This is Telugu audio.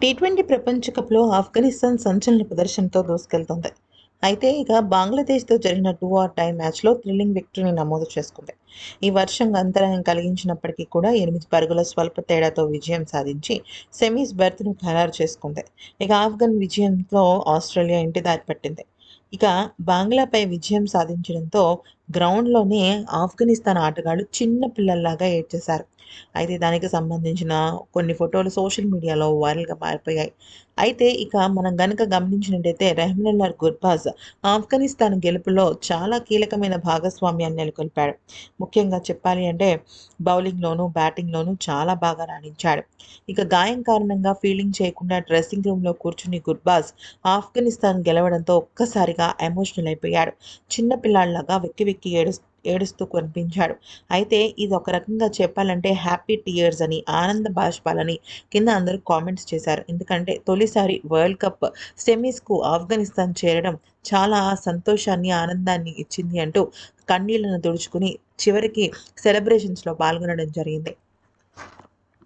టీ ట్వంటీ ప్రపంచ కప్లో ఆఫ్ఘనిస్తాన్ సంచలన ప్రదర్శనతో దూసుకెళ్తోంది. అయితే ఇక బంగ్లాదేశ్తో జరిగిన టూ ఆర్ టై మ్యాచ్లో థ్రిల్లింగ్ విక్టరీని నమోదు చేసుకుంది. ఈ వర్షం అంతరాయం కలిగించినప్పటికీ కూడా ఎనిమిది పరుగుల స్వల్ప తేడాతో విజయం సాధించి సెమీస్ బెర్త్ను ఖరారు చేసుకుంది. ఇక ఆఫ్ఘన్ విజయంతో ఆస్ట్రేలియా ఇంటి దారి పట్టింది. ఇక బంగ్లాపై విజయం సాధించడంతో గ్రౌండ్లోనే ఆఫ్ఘనిస్తాన్ ఆటగాళ్ళు చిన్న పిల్లల్లాగా ఏడ్చేశారు. అయితే దానికి సంబంధించిన కొన్ని ఫోటోలు సోషల్ మీడియాలో వైరల్గా మారిపోయాయి. అయితే ఇక మనం గనక గమనించినట్టయితే రెహ్మనుల్లార్ గుర్బాజ్ ఆఫ్ఘనిస్తాన్ గెలుపులో చాలా కీలకమైన భాగస్వామ్యాన్ని నెలకొల్పాడు. ముఖ్యంగా చెప్పాలి అంటే బౌలింగ్లోనూ బ్యాటింగ్లోనూ చాలా బాగా రాణించాడు. ఇక గాయం కారణంగా ఫీల్డింగ్ చేయకుండా డ్రెస్సింగ్ రూమ్లో కూర్చుని గుర్బాజ్ ఆఫ్ఘనిస్తాన్ గెలవడంతో ఒక్కసారిగా ఎమోషనల్ అయిపోయాడు. చిన్న పిల్లాళ్ళగా వెక్కి వెక్కి ఏడు ఏడుస్తూ కనిపించాడు. అయితే ఇది ఒక రకంగా చెప్పాలంటే హ్యాపీ టీయర్స్ అని ఆనంద బాష్పాలని కింద అందరూ కామెంట్స్ చేశారు. ఎందుకంటే తొలిసారి వరల్డ్ కప్ సెమీస్కు ఆఫ్ఘనిస్తాన్ చేరడం చాలా సంతోషాన్ని ఆనందాన్ని ఇచ్చింది అంటూ కన్నీళ్ళను తుడుచుకుని చివరికి సెలబ్రేషన్స్లో పాల్గొనడం జరిగింది.